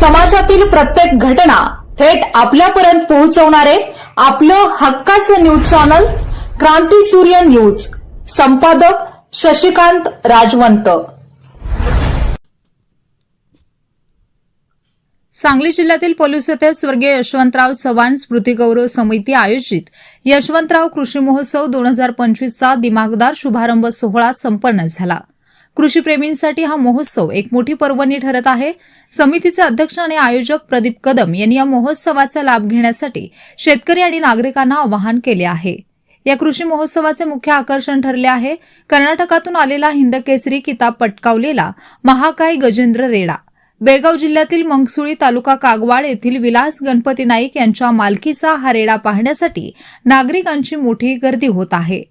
समाजातील प्रत्येक घटना थेट आपल्यापर्यंत पोहोचवणारे आपलं हक्काचं न्यूज चॅनल क्रांती सूर्य न्यूज. संपादक शशिकांत राजवंत. सांगली जिल्ह्यातील पोलीस येथे स्वर्गीय यशवंतराव चव्हाण स्मृती गौरव समिती आयोजित यशवंतराव कृषी महोत्सव दोन हजार पंचवीसचा दिमागदार शुभारंभ सोहळा संपन्न झाला. कृषीप्रेमींसाठी हा महोत्सव एक मोठी पर्वणी ठरत आहे. समितीचे अध्यक्ष आणि आयोजक प्रदीप कदम यांनी या महोत्सवाचा लाभ घेण्यासाठी शेतकरी आणि नागरिकांना आवाहन केले आहे. या कृषी महोत्सवाचे मुख्य आकर्षण ठरले आहे. कर्नाटकातून आलेला हिंदकेसरी किताब पटकावलेला महाकाय गजेंद्र रेडा. बेळगाव जिल्ह्यातील मंगसुळी तालुका कागवाड येथील विलास गणपती नाईक यांच्या मालकीचा हा रेडा पाहण्यासाठी नागरिकांची मोठी गर्दी होत आहे.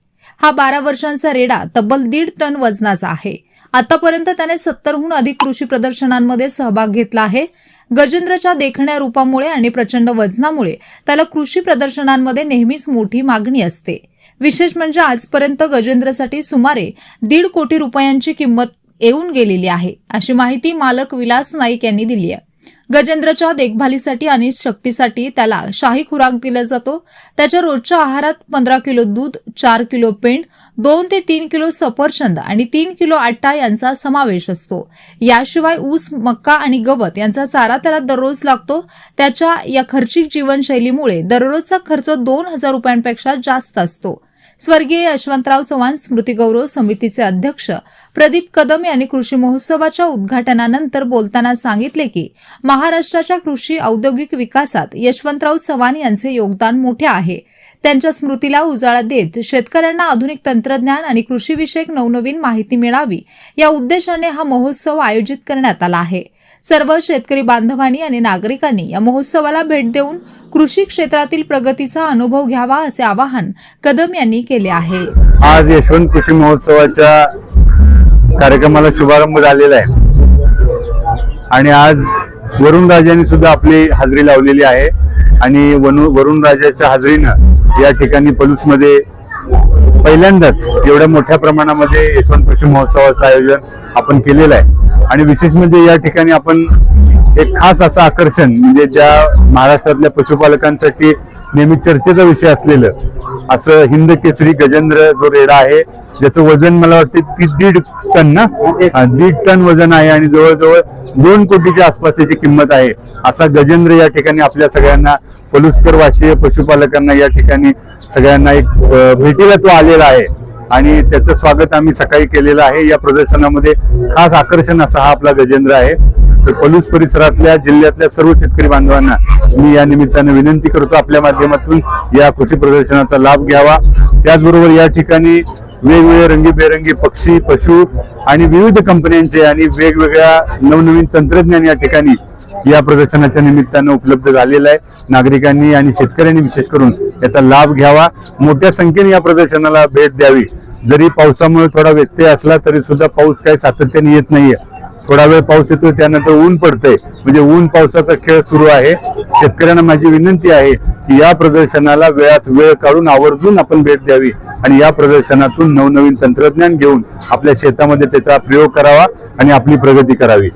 हा बारा वर्षांचा रेडा तब्बल दीड टन वजनाचा आहे. आतापर्यंत त्याने सत्तरहून अधिक कृषी प्रदर्शनांमध्ये सहभाग घेतला आहे. गजेंद्रच्या देखण्या रूपामुळे आणि प्रचंड वजनामुळे त्याला कृषी प्रदर्शनांमध्ये नेहमीच मोठी मागणी असते. विशेष म्हणजे आजपर्यंत गजेंद्रसाठी सुमारे दीड कोटी रुपयांची किंमत येऊन गेलेली आहे अशी माहिती मालक विलास नाईक यांनी दिली आहे. गजेंद्रच्या देखभालीसाठी आणि शक्तीसाठी त्याला शाही खुराक दिला जातो. त्याच्या रोजच्या आहारात पंधरा किलो दूध चार किलो पेंड दोन ते तीन किलो सफरचंद आणि तीन किलो आट्टा यांचा समावेश असतो. याशिवाय ऊस मक्का आणि गवत यांचा चारा त्याला दररोज लागतो. त्याच्या या खर्चिक जीवनशैलीमुळे दररोजचा खर्च दोन हजार रुपयांपेक्षा जास्त असतो. स्वर्गीय यशवंतराव चव्हाण स्मृती गौरव समितीचे अध्यक्ष प्रदीप कदम यांनी कृषी महोत्सवाच्या उद्घाटनानंतर बोलताना सांगितले की महाराष्ट्राच्या कृषी औद्योगिक विकासात यशवंतराव चव्हाण यांचे योगदान मोठे आहे. त्यांच्या स्मृतीला उजाळा देत शेतकऱ्यांना आधुनिक तंत्रज्ञान आणि कृषीविषयक नवनवीन माहिती मिळावी या उद्देशाने हा महोत्सव आयोजित करण्यात आला आहे. सर्व शेतकरी बांधवांनी आणि नागरिकांनी या महोत्सवाला भेट देऊन कृषी क्षेत्रातील प्रगतीचा अनुभव घ्यावा असे आवाहन कदम यांनी केले आहे. आज यशवंत कृषी महोत्सवाच्या कार्यक्रमाला शुभारंभ झालेला आहे. आणि आज वरुण राजांनी सुद्धा आपली हजेरी लावलेली आहे. आणि वनु वरुण राजाच्या हजेरीनं या ठिकाणी पलूसमध्ये पहिल्यांदाच एवढ्या मोठ्या प्रमाणामध्ये यशवंत कृषी महोत्सवाचं आयोजन आपण केलेलं आहे. आणि विशेष म्हणजे या ठिकाणी आपण एक खास असं आकर्षण म्हणजे ज्या महाराष्ट्रातल्या पशुपालकांसाठी नेहमी चर्चेचा विषय असलेलं असं हिंद केसरी गजेंद्र जो रेडा आहे ज्याचं वजन मला वाटतं ती दीड टन ना? दीड टन वजन आहे आणि जवळजवळ दोन कोटीच्या आसपास त्याची किंमत आहे. असा गजेंद्र या ठिकाणी आपल्या सगळ्यांना पलुस्करवासीय पशुपालकांना या ठिकाणी सगळ्यांना एक भेटीला तो आलेला आहे. आणि त्याचं स्वागत आम्ही सकाळी केलेलं आहे. या प्रदर्शनामध्ये खास आकर्षण असा हा आपला गजेंद्र आहे. तर पलूस परिसरातल्या जिल्ह्यातल्या सर्व शेतकरी बांधवांना मी या निमित्तानं विनंती करतो आपल्या माध्यमातून या कृषी प्रदर्शनाचा लाभ घ्यावा. त्याचबरोबर या ठिकाणी वेगवेगळे रंगीबेरंगी पक्षी पशु आणि विविध कंपन्यांचे आणि वेगवेगळ्या नवनवीन तंत्रज्ञान या ठिकाणी या प्रदर्शनाच्या निमित्तानं उपलब्ध झालेलं आहे. नागरिकांनी आणि शेतकऱ्यांनी विशेष करून याचा लाभ घ्यावा. मोठ्या संख्येने या प्रदर्शनाला भेट द्यावी. जरी पावसामुळे थोडा व्यत्यय असला तरी सुद्धा पाऊस काही सातत्याने येत नाहीये. थोडा वेळ पाऊस येतो त्यानंतर ऊन पडतंय. म्हणजे ऊन पावसाचा खेळ सुरू आहे. शेतकऱ्यांना माझी विनंती आहे की या प्रदर्शनाला वेळात वेळ काढून आवर्जून आपण भेट द्यावी आणि या प्रदर्शनातून नवनवीन तंत्रज्ञान घेऊन आपल्या शेतामध्ये त्याचा प्रयोग करावा आणि आपली प्रगती करावी.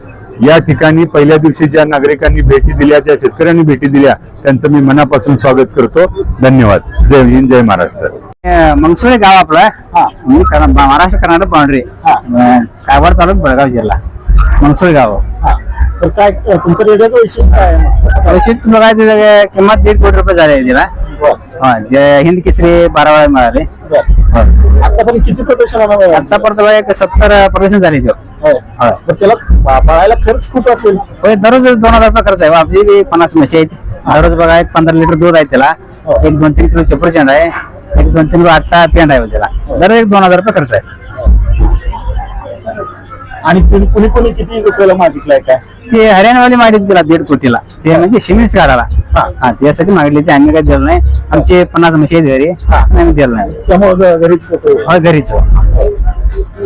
या ठिकाणी पहिल्या दिवशी ज्या नागरिकांनी भेटी दिल्या त्या शेतकऱ्यांनी भेटी दिल्या त्यांचं मी मनापासून स्वागत करतो. धन्यवाद. जय हिंद जय महाराष्ट्र. मंगसुळे गाव आपलं मी महाराष्ट्र कर्नाटक बाउंड्री कायवाड तालुका बेळगाव जिल्हा मंगसुळे गाव तर काय तुमचं रेडिओचा काय? पैसे तुला काय त्याचं किंमत दीड कोटी रुपये झाले तिला हा, हिंद केसरी बारा वेळा मिळाले. आतापर्यंत किती प्रदर्शन आतापर्यंत एक सत्तर पर्सेंट झाले. त्याला बाळायला खर्च खूप असेल दररोज दोन हजार रुपये खर्च आहे आपली पन्नास म्हशी आहेत दररोज बघा एक पंधरा लिटर दूध आहे त्याला. एक दोन तीन किलो चपरचंद आहे एक दोन तीन आट्टा पेंड आहे त्याला. दररोज एक दोन हजार रुपये खर्च आहे. आणि कुणी कुणी कुणी किती रुपयाला मागितलाय काय? ते हरियाणावाली मागितली तिला दीड कोटीला. ते म्हणजे सिमेंट काढायला हा. त्यासाठी मागितली ते आम्ही काही दिलं नाही. आमचे पन्नास म्हशी आहेत घरी. आम्ही दिलं नाही. त्यामुळे घरीच त्याचं- होय घरीच.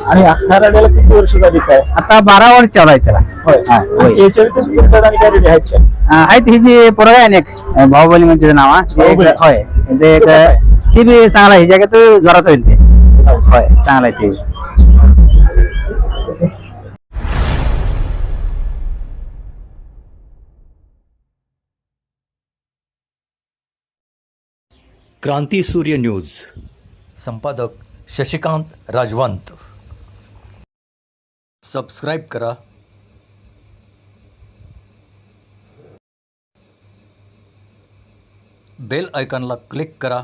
आणि अख्खा रेडिओला किती वर्ष झाली काय? आता बारा वर्ष चालू आहे त्याला. होय. हा, होय. आणि याच्या व्यतिरिक्त तुमच्याकडे आणि काय रेडिओ आहेत काय हा, आहेत ही जी पोरगा आहे ना एक अं, बाहुबली म्हणजे नाव हा. ते एक- बाहुबली. होय. ते एक ते बी चांगला आहे जगात जोरात होईल ते. होय चांगला आहे ते. क्रांती सूर्य न्यूज. संपादक शशिकांत राजवंत. सबस्क्राईब करा. बेल आयकॉनला क्लिक करा.